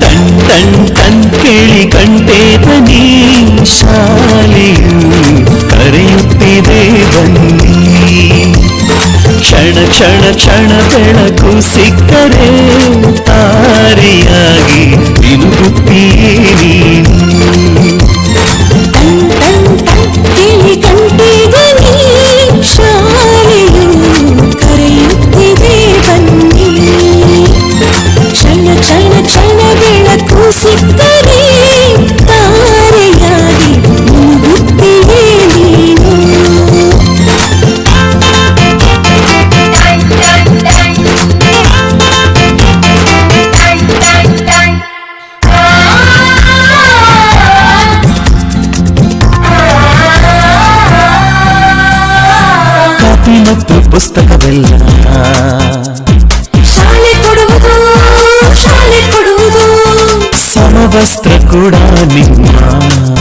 ton ton ton ಕೇಳಿ ಕಂಟೇತನಿ ಶಾಲೆಯು ಕರೆಯುತ್ತಿದೆ ಬನ್ನಿ ಕ್ಷಣ ಕ್ಷಣ ಕ್ಷಣ ಬೆಳಕು ಸಿಕ್ಕರೆ ತಾರೆಯಾಗಿ ತಿರುಗುತ್ತೀಯೇ ನೀನು ಕ್ಷಣ ಕ್ಷಣ ಕ್ಷಣ ಬೆಳಕು ಸಿಕ್ಕರೆ ತಾರೆಯಾಗಿ ಮುಳುಗುತ್ತೀಯೇ ನೀನು ಕಾಪಿ ಮತ್ತು ಪುಸ್ತಕವೆಲ್ಲ ಶಾಲೆ ಕೊಡುವುದು ಸಮವಸ್ತ್ರ ಕೂಡ ನಿಮ್ಮ